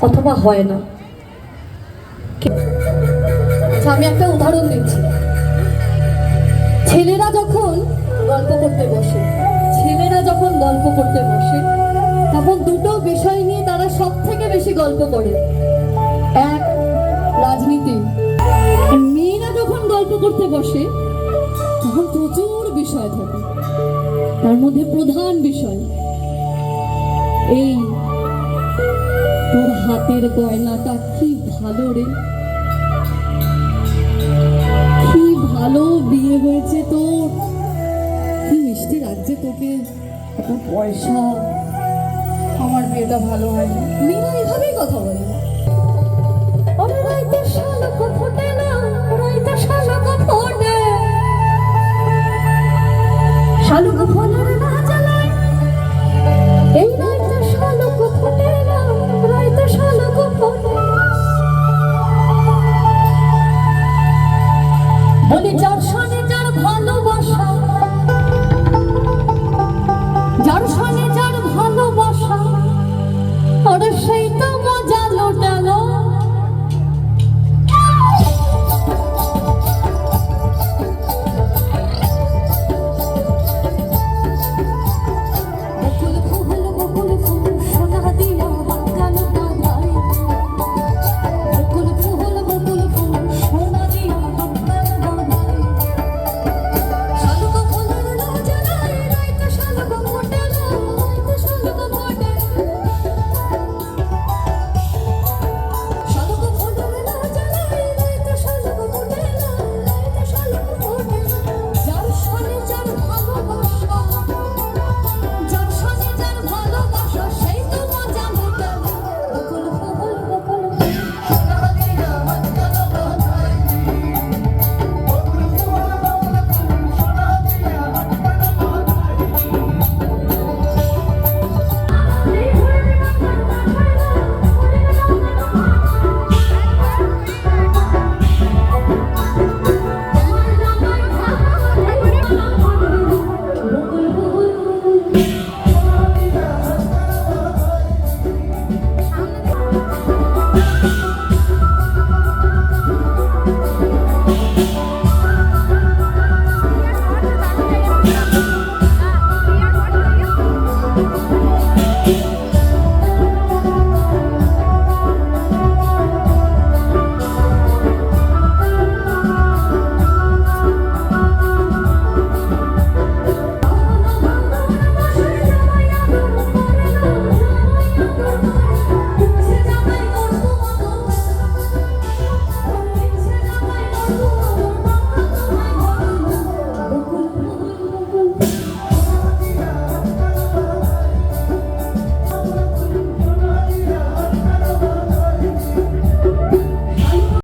অথবা হয় না। আচ্ছা আমি একটা উদাহরণ দিচ্ছি। ছেলেরা যখন গল্প করতে বসে, ছেলেরা যখন গল্প করতে বসে, তখন দুটো বিষয় নিয়ে তারা সব থেকে বেশি গল্প করে। এক, রাজনীতি। মেয়েরা যখন গল্প করতে বসে, তখন প্রচুর বিষয় থাকে। তার মধ্যে প্রধান বিষয় এই তোর হাতের গয়নাটা কি ভালো রে? কি ভালো বিয়ে হয়েছে তোর? কি মিষ্টি রাজ্যে তোকে? এত পয়সা। আমার বিয়েটা ভালো হয় মেয়েরা এভাবেই কথা বলে। 谁懂